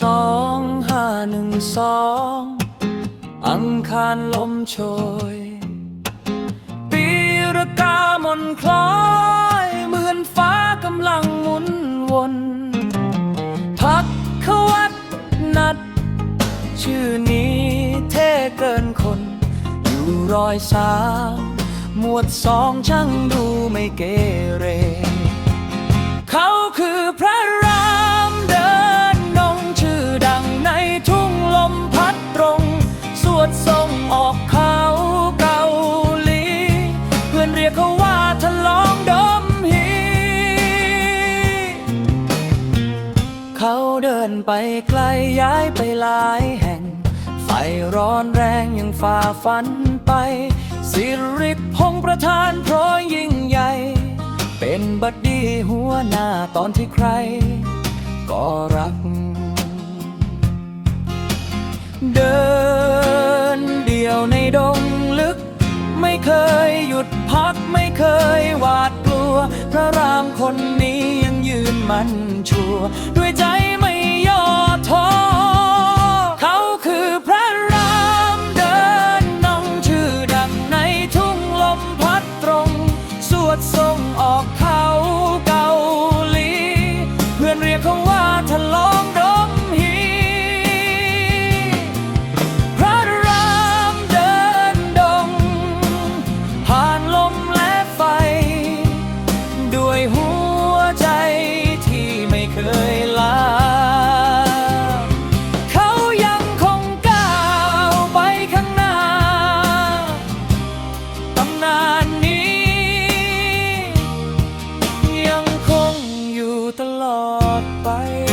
สองหนึ่งสองอังคารลมโชย ปีรกามนคล้อยเหมือนฟ้ากำลังหมุนวน พักขวัดนัด ชื่อนี้เท่เกินคน อยู่รอยสามหมวดสองช่างดูไม่เกเร เขาคือพระ เขาเดินไปไกลย้ายไปหลายแห่ง ไฟร้อนแรงยังฝ่าฟันไปสิริพงประธานเพราะยิ่งใหญ่ เป็นบัดดี้หัวหน้าตอนที่ใคร ก็รัก เดินเดี่ยวในดงลึก ไม่เคยหยุดพักไม่เคยหวาดกลัว มันชัวร์ด้วยใจ อดไป